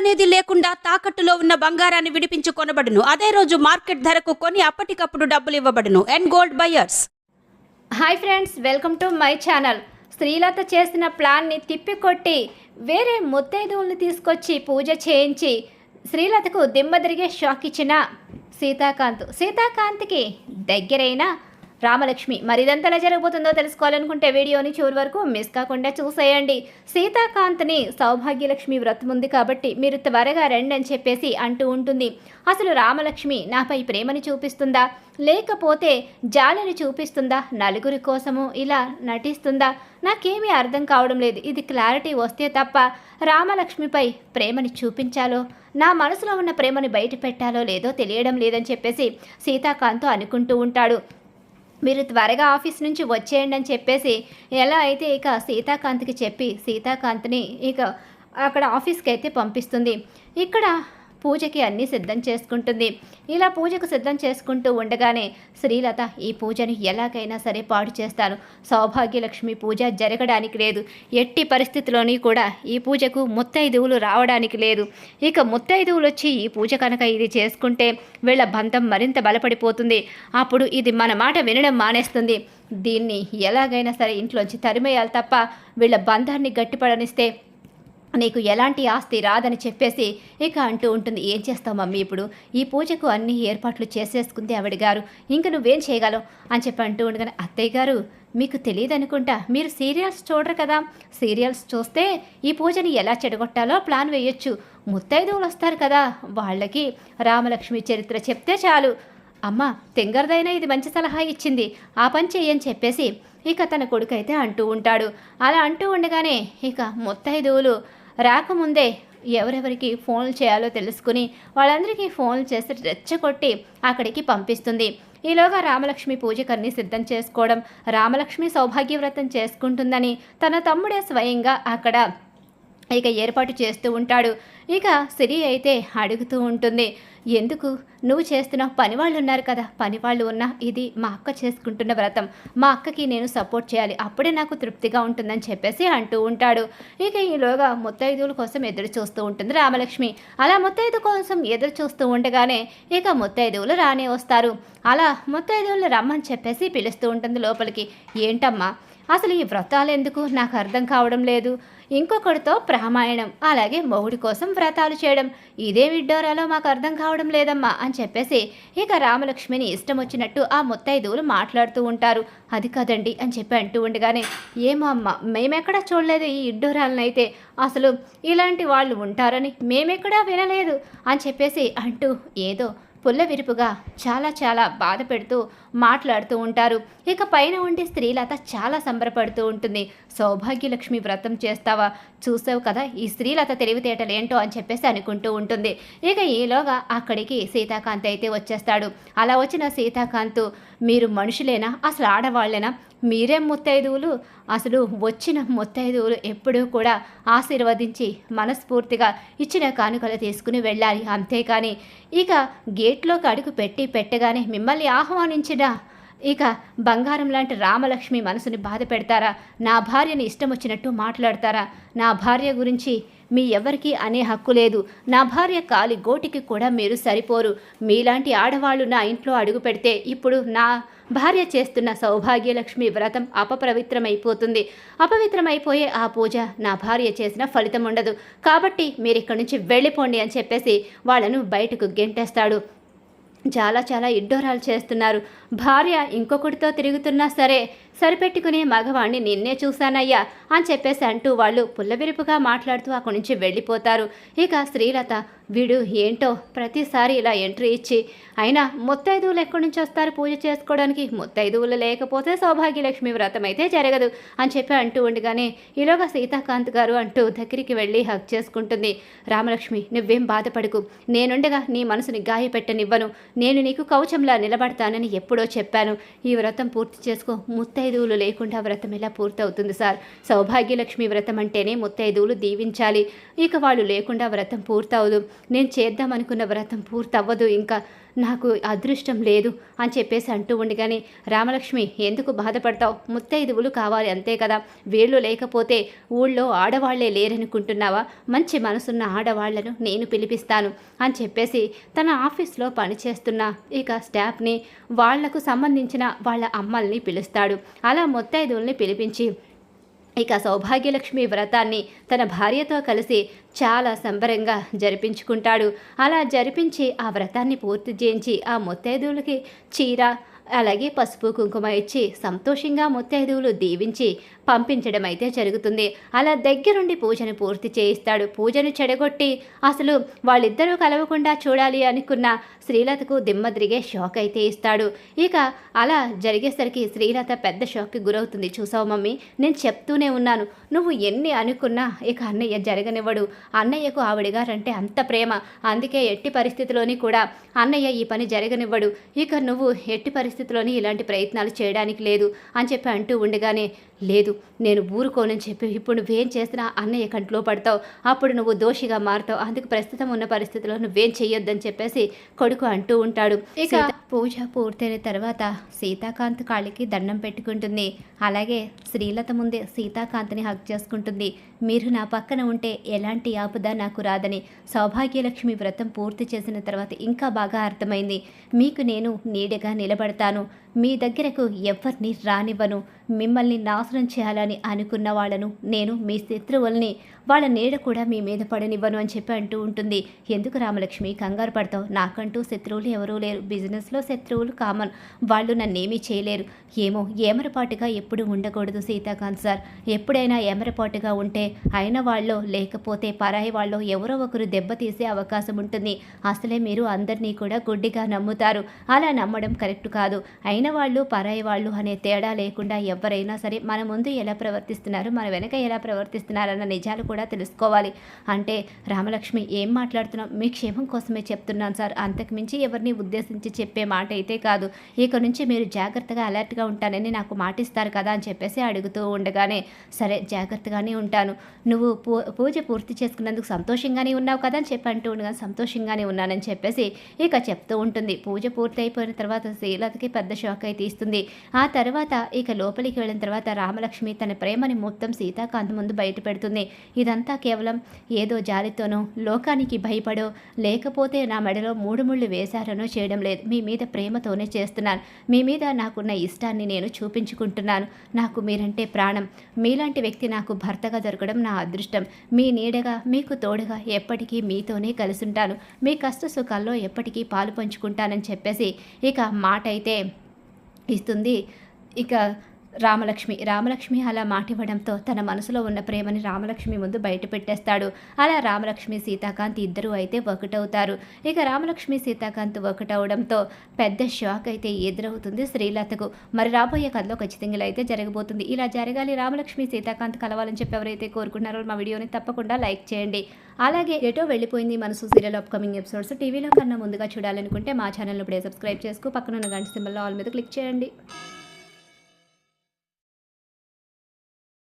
అనేది లేకుండా తాకట్టులో ఉన్న బంగారాన్ని విడిపించి కొనబడును అదే రోజు మార్కెట్ ధరకు కొని అప్పటికప్పుడు డబ్బులు ఇవ్వబడును. And gold buyers hi friends welcome to my channel Srilatha చేసిన ప్లాన్ని తిప్పికొట్టి వేరే ముత్తైదువుల్ని తీసుకొచ్చి పూజ చేయించి శ్రీలతకు దిమ్మదిరిగే షాక్ ఇచ్చిన సీతాకాంత్. సీతాకాంత్కి దగ్గరైన రామలక్ష్మి మరి జరగబోతుందో తెలుసుకోవాలనుకుంటే వీడియోని చివరి వరకు మిస్ కాకుండా చూసేయండి. సీతాకాంత్ని సౌభాగ్యలక్ష్మి వ్రతం ఉంది కాబట్టి మీరు త్వరగా రండి అని చెప్పేసి అంటూ ఉంటుంది. అసలు రామలక్ష్మి నాపై ప్రేమని చూపిస్తుందా? లేకపోతే జాలిని చూపిస్తుందా? నలుగురి కోసము ఇలా నటిస్తుందా? నాకేమీ అర్థం కావడం లేదు. ఇది క్లారిటీ వస్తే తప్ప రామలక్ష్మిపై ప్రేమని చూపించాలో? నా మనసులో ఉన్న ప్రేమని బయట పెట్టాలో లేదో తెలియడం లేదని చెప్పేసి సీతాకాంత్ అనుకుంటూ ఉంటాడు. మీరు త్వరగా ఆఫీస్ నుంచి వచ్చేయండి అని చెప్పేసి ఎలా అయితే ఇక సీతాకాంత్కి చెప్పి సీతాకాంత్ని ఇక అక్కడ ఆఫీస్కి అయితే పంపిస్తుంది. ఇక్కడ పూజకి అన్నీ సిద్ధం చేసుకుంటుంది. ఇలా పూజకు సిద్ధం చేసుకుంటూ ఉండగానే శ్రీలత ఈ పూజను ఎలాగైనా సరే పాడు చేస్తాను. సౌభాగ్యలక్ష్మి పూజ జరగడానికి లేదు. ఎట్టి పరిస్థితిలోని కూడా ఈ పూజకు ముత్తైదువులు రావడానికి లేదు. ఇక ముత్తైదువులు వచ్చి ఈ పూజ కనుక ఇది చేసుకుంటే వీళ్ళ బంధం మరింత బలపడిపోతుంది. అప్పుడు ఇది మన మాట వినడం మానేస్తుంది. దీన్ని ఎలాగైనా సరే ఇంట్లోంచి తరిమేయాలి తప్ప వీళ్ళ బంధాన్ని గట్టిపడనిస్తే నీకు ఎలాంటి ఆస్తి రాదని చెప్పేసి ఇక అంటూ ఉంటుంది. ఏం చేస్తావు మమ్మీ ఇప్పుడు? ఈ పూజకు అన్ని ఏర్పాట్లు చేసేసుకుంది ఆవిడ గారు. ఇంక నువ్వేం చేయగలవు? అని చెప్పి అంటూ ఉండగానే అత్తయ్య గారు మీకు తెలియదు అనుకుంటా మీరు సీరియల్స్ చూడరు కదా. సీరియల్స్ చూస్తే ఈ పూజని ఎలా చెడగొట్టాలో ప్లాన్ వేయొచ్చు. ముత్తైదువులు వస్తారు కదా. వాళ్ళకి రామలక్ష్మి చరిత్ర చెప్తే చాలు. అమ్మ తెంగరదైనా ఇది మంచి సలహా ఇచ్చింది. ఆ పని చెయ్యని చెప్పేసి ఇక తన కొడుకైతే అంటూ ఉంటాడు. అలా అంటూ ఉండగానే ఇక ముత్తైదువులు రాకముందే ఎవరెవరికి ఫోన్లు చేయాలో తెలుసుకుని వాళ్ళందరికీ ఫోన్లు చేసి రెచ్చగొట్టి అక్కడికి పంపిస్తుంది. ఈలోగా రామలక్ష్మి పూజకర్ని సిద్ధం చేసుకోవడం రామలక్ష్మి సౌభాగ్యవ్రతం చేసుకుంటుందని తన తమ్ముడే స్వయంగా అక్కడ ఇక ఏర్పాటు చేస్తూ ఉంటాడు. ఇక సిరి అయితే అడుగుతూ ఉంటుంది. ఎందుకు? నువ్వు చేస్తున్న పని వాళ్ళు ఉన్నారు కదా. పని వాళ్ళు ఉన్నా ఇది మా అక్క చేసుకుంటున్న వ్రతం. మా అక్కకి నేను సపోర్ట్ చేయాలి. అప్పుడే నాకు తృప్తిగా ఉంటుందని చెప్పేసి అంటూ ఉంటాడు. ఇక ఈలోగా ముత్తైదువుల కోసం ఎదురు చూస్తూ ఉంటుంది రామలక్ష్మి. అలా ముత్తైదు కోసం ఎదురు చూస్తూ ఉండగానే ఇక ముత్తైదువులు రానే వస్తారు. అలా ముత్తైదువులు రమ్మని చెప్పేసి పిలుస్తూ ఉంటుంది లోపలికి. ఏంటమ్మా? అసలు ఈ వ్రతాలు ఎందుకు నాకు అర్థం కావడం లేదు. ఇంకొకరితో ప్రామాయణం అలాగే మొగుడి కోసం వ్రతాలు చేయడం. ఇదే విడ్డోరాలో మాకు అర్థం కావడం లేదమ్మా అని చెప్పేసి ఇక రామలక్ష్మిని ఇష్టం వచ్చినట్టు ఆ ముత్తైదువులు మాట్లాడుతూ ఉంటారు. అది కదండి అని చెప్పి అంటూ ఉండగానే ఏమో అమ్మ మేమెక్కడా చూడలేదు ఈ ఇడ్డోరాలనైతే. అసలు ఇలాంటి వాళ్ళు ఉంటారని మేమెక్కడా వినలేదు అని చెప్పేసి అంటూ ఏదో పుల్ల విరుపుగా చాలా చాలా బాధ పెడుతూ మాట్లాడుతూ ఉంటారు. ఇక పైన ఉండే స్త్రీలత చాలా సంబరపడుతూ ఉంటుంది. సౌభాగ్యలక్ష్మి వ్రతం చేస్తావా? చూసావు కదా ఈ స్త్రీలత తెలివితేటలు ఏంటో అని చెప్పేసి అనుకుంటూ ఉంటుంది. ఇక ఈలోగా అక్కడికి సీతాకాంత్ అయితే వచ్చేస్తాడు. అలా వచ్చిన సీతాకాంత్ మీరు మనుషులేనా? అసలు ఆడవాళ్ళేనా? మీరే ముత్తైదువులు? అసలు వచ్చిన ముత్తైదువులు ఎప్పుడూ కూడా ఆశీర్వదించి మనస్ఫూర్తిగా ఇచ్చిన కానుకలు తీసుకుని వెళ్ళాలి. అంతేకాని ఇక గేట్లోకి అడుగు పెట్టి పెట్టగానే మిమ్మల్ని ఆహ్వానించిన ఇక బంగారం లాంటి రామలక్ష్మి మనసుని బాధ పెడతారా? నా భార్యని ఇష్టం వచ్చినట్టు మాట్లాడతారా? నా భార్య గురించి మీ ఎవరికీ అనే హక్కు లేదు. నా భార్య కాలి గోటికి కూడా మీరు సరిపోరు. మీలాంటి ఆడవాళ్ళు నా ఇంట్లో అడుగు పెడితే ఇప్పుడు నా భార్య చేస్తున్న సౌభాగ్యలక్ష్మి వ్రతం అపపవిత్రమైపోతుంది. అపవిత్రమైపోయే ఆ పూజ నా భార్య చేసిన ఫలితం ఉండదు. కాబట్టి మీరు ఇక్కడి నుంచి వెళ్ళిపోండి అని చెప్పేసి వాళ్ళను బయటకు గెంటేస్తాడు. చాలా చాలా ఇడ్డోరాలు చేస్తున్నారు. భార్య ఇంకొకటితో తిరుగుతున్నా సరే సరిపెట్టుకునే మగవాణ్ణి నిన్నే చూశానయ్యా అని చెప్పేసి అంటూ వాళ్ళు పుల్లవిరుపుగా మాట్లాడుతూ అక్కడి నుంచి వెళ్ళిపోతారు. ఇక శ్రీలత వీడు ఏంటో ప్రతిసారి ఇలా ఎంట్రీ ఇచ్చి అయినా ముత్తైదువులు ఎక్కడి నుంచి వస్తారు పూజ చేసుకోవడానికి? ముత్తైదువులు లేకపోతే సౌభాగ్యలక్ష్మి వ్రతం అయితే జరగదు అని చెప్పి అంటూ ఉండగానే ఈలోగా సీతాకాంత్ గారు అంటూ దగ్గరికి వెళ్ళి హక్ చేసుకుంటుంది. రామలక్ష్మి నువ్వేం బాధపడకు. నేనుండగా నీ మనసుని గాయపెట్టనివ్వను నేను నీకు కవచంలా నిలబడతానని ఎప్పుడో చెప్పాను. ఈ వ్రతం పూర్తి చేసుకో. ముత్తైదువులు లేకుండా వ్రతం ఎలా పూర్తవుతుంది సార్? సౌభాగ్యలక్ష్మి వ్రతం అంటేనే ముత్తైదువులు దీవించాలి. ఇక వాళ్ళు లేకుండా వ్రతం పూర్తవదు. నేను చేద్దామనుకున్న వ్రతం పూర్తవ్వదు ఇంకా నాకు అదృష్టం లేదు అని చెప్పేసి అంటూ ఉండగానే రామలక్ష్మి ఎందుకు బాధపడతావు? ముత్తైదువులు కావాలి అంతే కదా. వీళ్ళు లేకపోతే ఊళ్ళో ఆడవాళ్ళే లేరనుకుంటున్నావా? మంచి మనసున్న ఆడవాళ్ళను నేను పిలిపిస్తాను అని చెప్పేసి తన ఆఫీస్లో పనిచేస్తున్న ఇక స్టాఫ్ని వాళ్ళకు సంబంధించిన వాళ్ళ అమ్మల్ని పిలుస్తాడు. అలా ముత్తైదువుల్ని పిలిపించి ఇక సౌభాగ్యలక్ష్మి వ్రతాన్ని తన భార్యతో కలిసి చాలా సంబరంగా జరిపించుకుంటాడు. అలా జరిపించి ఆ వ్రతాన్ని పూర్తి చేయించి ఆ ముత్తైదువులకి చీర అలాగే పసుపు కుంకుమ ఇచ్చి సంతోషంగా ముత్తైదువులు దీవించి పంపించడం అయితే జరుగుతుంది. అలా దగ్గరుండి పూజను పూర్తి చేయిస్తాడు. పూజను చెడగొట్టి అసలు వాళ్ళిద్దరూ కలవకుండా చూడాలి అనుకున్న శ్రీలతకు దిమ్మదిరిగే షాక్ అయితే ఇస్తాడు. ఇక అలా జరిగేసరికి శ్రీలత పెద్ద షాక్కి గురవుతుంది. చూసావు మమ్మీ? నేను చెప్తూనే ఉన్నాను. నువ్వు ఎన్ని అనుకున్నా ఇక అన్నయ్య జరగనివ్వడు. అన్నయ్యకు ఆవిడగారంటే అంత ప్రేమ. అందుకే ఎట్టి పరిస్థితిలోని కూడా అన్నయ్య ఈ పని జరగనివ్వడు. ఇక నువ్వు ఎట్టి పరిస్థితి పరిస్థితిలోని ఇలాంటి ప్రయత్నాలు చేయడానికి లేదు అని చెప్పి అంటూ ఉండగానే లేదు నేను ఊరుకోనని చెప్పి ఇప్పుడు నువ్వేం చేసినా అన్నయ్య కంట్లో పడతావు. అప్పుడు నువ్వు దోషిగా మారుతావు. అందుకు ప్రస్తుతం ఉన్న పరిస్థితిలో నువ్వేం చెయ్యొద్దని చెప్పేసి కొడుకు అంటూ ఉంటాడు. ఇక పూజ పూర్తయిన తర్వాత సీతాకాంత్ కాళ్ళకి దండం పెట్టుకుంటుంది. అలాగే శ్రీలత ముందే సీతాకాంత్ని హక్ చేసుకుంటుంది. మీరు నా పక్కన ఉంటే ఎలాంటి ఆపద నాకు రాదని. సౌభాగ్యలక్ష్మి వ్రతం పూర్తి చేసిన తర్వాత ఇంకా బాగా అర్థమైంది. మీకు నేను నీడగా నిలబడతాను. పెడతాను మీ దగ్గరకు ఎవరిని రానివ్వను. మిమ్మల్ని నాశనం చేయాలని అనుకున్న వాళ్ళను నేను మీ శత్రువుల్ని వాళ్ళ నీడ కూడా మీ మీద పడనివ్వను అని చెప్పి అంటూ ఉంటుంది. ఎందుకు రామలక్ష్మి? కంగారు పడతావు. నాకంటూ శత్రువులు ఎవరూ లేరు. బిజినెస్లో శత్రువులు కామన్. వాళ్ళు నన్నేమీ చేయలేరు. ఏమో ఏమరపాటుగా ఎప్పుడు ఉండకూడదు సీతాకాంత్ సార్. ఎప్పుడైనా ఏమరపాటుగా ఉంటే అయిన వాళ్ళు లేకపోతే పరాయి వాళ్ళు ఎవరో ఒకరు దెబ్బతీసే అవకాశం ఉంటుంది. అసలే మీరు అందరినీ కూడా గుడ్డిగా నమ్ముతారు. అలా నమ్మడం కరెక్ట్ కాదు. అయిన వాళ్ళు పరాయి వాళ్ళు అనే తేడా లేకుండా ఎవరైనా సరే మన ముందు ఎలా ప్రవర్తిస్తున్నారు మన వెనక ఎలా ప్రవర్తిస్తున్నారన్న నిజాలు కూడా తెలుసుకోవాలి. అంటే రామలక్ష్మి ఏం మాట్లాడుతున్నాం మీ క్షేమం కోసమే చెప్తున్నాను సార్. అంతకుమించి ఎవరిని ఉద్దేశించి చెప్పే మాట అయితే కాదు. ఇక నుంచి మీరు జాగ్రత్తగా అలర్ట్గా ఉంటానని నాకు మాటిస్తారు కదా అని చెప్పేసి అడుగుతూ ఉండగానే సరే జాగ్రత్తగానే ఉంటాను. నువ్వు పూ పూజ పూర్తి చేసుకున్నందుకు సంతోషంగానే ఉన్నావు కదా అని చెప్పి అంటూ ఉండగా సంతోషంగానే ఉన్నానని చెప్పేసి ఇక చెప్తూ ఉంటుంది. పూజ పూర్తి అయిపోయిన తర్వాత శ్రీలతకి పెద్ద షాక్ అయితే ఇస్తుంది. ఆ తర్వాత ఇక లోపలికి వెళ్ళిన తర్వాత రామలక్ష్మి తన ప్రేమని మొత్తం సీతాకాంత్ ముందు బయట పెడుతుంది. ఇదంతా కేవలం ఏదో జాలితోనో లోకానికి భయపడో లేకపోతే నా మెడలో మూడు ముళ్ళు వేశారనో చేయడం లేదు. మీ మీద ప్రేమతోనే చేస్తున్నాను. మీ మీద నాకున్న ఇష్టాన్ని నేను చూపించుకుంటున్నాను. నాకు మీరంటే ప్రాణం. మీలాంటి వ్యక్తి నాకు భర్తగా దొరకడం నా అదృష్టం. మీ నీడగా మీకు తోడుగా ఎప్పటికీ మీతోనే కలిసి ఉంటాను. మీ కష్ట సుఖాల్లో ఎప్పటికీ పాలు పంచుకుంటానని చెప్పేసి ఇక మాట అయితే ఇస్తుంది. ఇక రామలక్ష్మి. రామలక్ష్మి అలా మాటివ్వడంతో తన మనసులో ఉన్న ప్రేమని రామలక్ష్మి ముందు బయట పెట్టేస్తాడు అలా రామలక్ష్మి సీతాకాంత్ ఇద్దరు అయితే ఒకటవుతారు. ఇక రామలక్ష్మి సీతాకాంత్ ఒకటవడంతో పెద్ద షాక్ అయితే ఎదురవుతుంది శ్రీలతకు. మరి రాబోయే కథలో ఖచ్చితంగా ఇలా అయితే జరగబోతుంది. ఇలా జరగాలి రామలక్ష్మి సీతాకాంత్ కలవాలని చెప్పి ఎవరైతే కోరుకున్నారో మా వీడియోని తప్పకుండా లైక్ చేయండి. అలాగే ఎటో వెళ్ళిపోయింది మనసు సీరియల్ అప్కమింగ్ ఎపిసోడ్స్ టీవీలో కన్నా ముందుగా చూడాలనుకుంటే మా ఛానల్ ఇప్పుడే సబ్స్క్రైబ్ చేసుకో. పక్కన ఉన్న గంట సింబల్లో ఆల్ మీద క్లిక్ చేయండి.